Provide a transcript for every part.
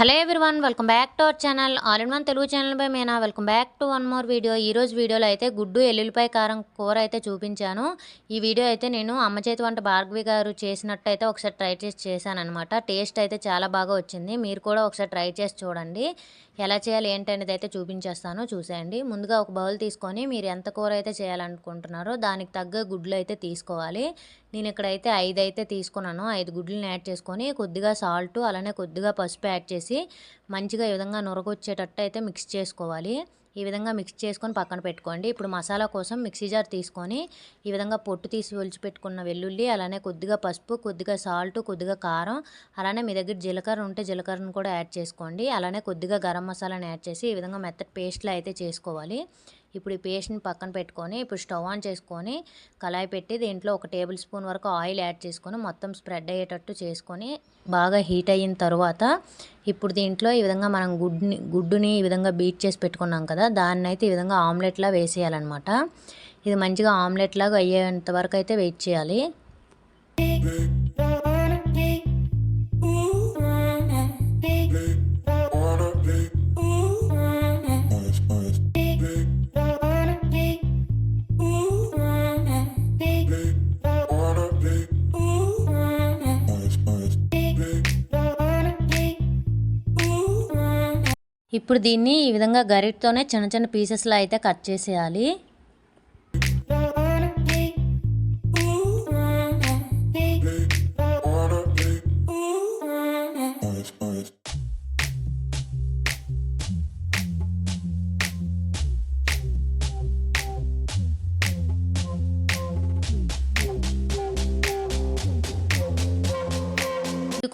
Hello everyone welcome back to our channel. All in one Telugu channel pi Mena. Welcome back to one more video. ఈరోజు వీడియోలో అయితే గుడ్డు ఎల్లుల్లిపాయ కారం కూర అయితే చూపించాను. ఈ వీడియో అయితే నేను అమ్మ చేతి వంట భార్గవి గారు చేసినట్టు అయితే ఒకసారి ట్రై చేసి చేశాను అనమాట టేస్ట్ అయితే చాలా బాగా వచ్చింది. మీరు కూడా ఒకసారి ట్రై చేసి చూడండి. ఎలా చేయాలి ఏంటి అనేది అయితే చూపించేస్తాను చూసేయండి. ముందుగా ఒక బౌల్ తీసుకొని మీరు ఎంత కూర అయితే చేయాలనుకుంటున్నారో దానికి తగ్గ గుడ్లు అయితే తీసుకోవాలి. నేను ఇక్కడైతే ఐదు అయితే తీసుకున్నాను. ఐదు గుడ్లను యాడ్ చేసుకొని కొద్దిగా సాల్ట్ అలానే కొద్దిగా పసుపు యాడ్ చేసి మంచిగా ఈ విధంగా నురగొచ్చేటట్టు అయితే మిక్స్ చేసుకోవాలి. ఈ విధంగా మిక్స్ చేసుకొని పక్కన పెట్టుకోండి. ఇప్పుడు మసాలా కోసం మిక్సీ జార్ తీసుకొని ఈ విధంగా పొట్టు తీసి ఒలిచిపెట్టుకున్న వెల్లుల్లి అలానే కొద్దిగా పసుపు కొద్దిగా సాల్ట్ కొద్దిగా కారం అలానే మీ దగ్గర జీలకర్ర ఉంటే జీలకర్రను కూడా యాడ్ చేసుకోండి. అలానే కొద్దిగా గరం మసాలాని యాడ్ చేసి ఈ విధంగా మెత్తటి పేస్ట్లో అయితే చేసుకోవాలి. ఇప్పుడు ఈ పేస్ట్ని పక్కన పెట్టుకొని ఇప్పుడు స్టవ్ ఆన్ చేసుకొని కళాయి పెట్టి దీంట్లో ఒక టేబుల్ స్పూన్ వరకు ఆయిల్ యాడ్ చేసుకొని మొత్తం స్ప్రెడ్ అయ్యేటట్టు చేసుకొని బాగా హీట్ అయిన తర్వాత ఇప్పుడు దీంట్లో ఈ విధంగా మనం గుడ్ని గుడ్డుని ఈ విధంగా బీట్ చేసి పెట్టుకున్నాం కదా దాన్ని అయితే ఈ విధంగా ఆమ్లెట్లా వేసేయాలన్నమాట. ఇది మంచిగా ఆమ్లెట్ లాగా అయ్యేంత వరకు అయితే వెయిట్ చేయాలి. ఇప్పుడు దీన్ని ఈ విధంగా గరిటతోనే చిన్న చిన్న పీసెస్లో అయితే కట్ చేసేయాలి.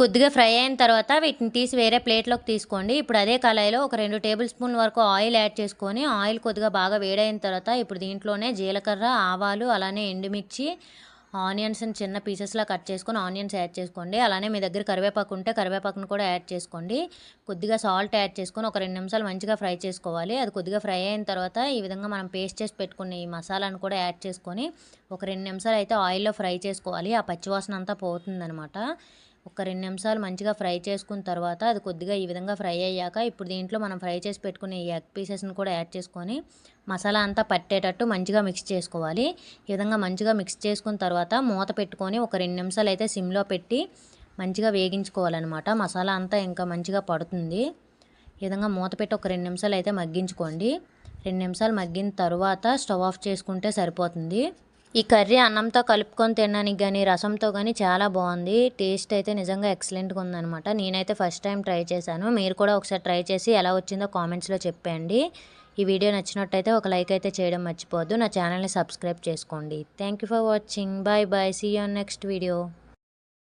కొద్దిగా ఫ్రై అయిన తర్వాత వీటిని తీసి వేరే ప్లేట్లోకి తీసుకోండి. ఇప్పుడు అదే కళాయిలో ఒక రెండు టేబుల్ స్పూన్ వరకు ఆయిల్ యాడ్ చేసుకొని ఆయిల్ కొద్దిగా బాగా వేడైన తర్వాత ఇప్పుడు దీంట్లోనే జీలకర్ర ఆవాలు అలానే ఎండుమిర్చి ఆనియన్స్ని చిన్న పీసెస్లా కట్ చేసుకొని ఆనియన్స్ యాడ్ చేసుకోండి. అలానే మీ దగ్గర కరివేపాకు ఉంటే కరివేపాకును కూడా యాడ్ చేసుకోండి. కొద్దిగా సాల్ట్ యాడ్ చేసుకొని ఒక రెండు నిమిషాలు మంచిగా ఫ్రై చేసుకోవాలి. అది కొద్దిగా ఫ్రై అయిన తర్వాత ఈ విధంగా మనం పేస్ట్ చేసి పెట్టుకున్న ఈ మసాలాను కూడా యాడ్ చేసుకొని ఒక రెండు నిమిషాలు అయితే ఆయిల్లో ఫ్రై చేసుకోవాలి. ఆ పచ్చివాసన అంతా పోతుందనమాట ఒక రెండు నిమిషాలు మంచిగా ఫ్రై చేసుకున్న తర్వాత అది కొద్దిగా ఈ విధంగా ఫ్రై అయ్యాక ఇప్పుడు దీంట్లో మనం ఫ్రై చేసి పెట్టుకునే ఈ ఎగ్ పీసెస్ని కూడా యాడ్ చేసుకొని మసాలా అంతా పట్టేటట్టు మంచిగా మిక్స్ చేసుకోవాలి. ఈ విధంగా మంచిగా మిక్స్ చేసుకున్న తర్వాత మూత పెట్టుకొని ఒక రెండు నిమిషాలు అయితే సిమ్లో పెట్టి మంచిగా వేగించుకోవాలన్నమాట. మసాలా అంతా ఇంకా మంచిగా పడుతుంది. ఈ విధంగా మూత పెట్టి ఒక రెండు నిమిషాలు అయితే మగ్గించుకోండి. రెండు నిమిషాలు మగ్గిన తర్వాత స్టవ్ ఆఫ్ చేసుకుంటే సరిపోతుంది. ఈ కర్రీ అన్నంతో కలుపుకొని తినడానికి కానీ రసంతో కానీ చాలా బాగుంది. టేస్ట్ అయితే నిజంగా ఎక్సలెంట్గా ఉందనమాట నేనైతే ఫస్ట్ టైం ట్రై చేశాను. మీరు కూడా ఒకసారి ట్రై చేసి ఎలా వచ్చిందో కామెంట్స్లో చెప్పండి ఈ వీడియో నచ్చినట్టయితే ఒక లైక్ అయితే చేయడం మర్చిపోవద్దు. నా ఛానల్ని సబ్స్క్రైబ్ చేసుకోండి. Thank you for watching. Bye bye. See you next video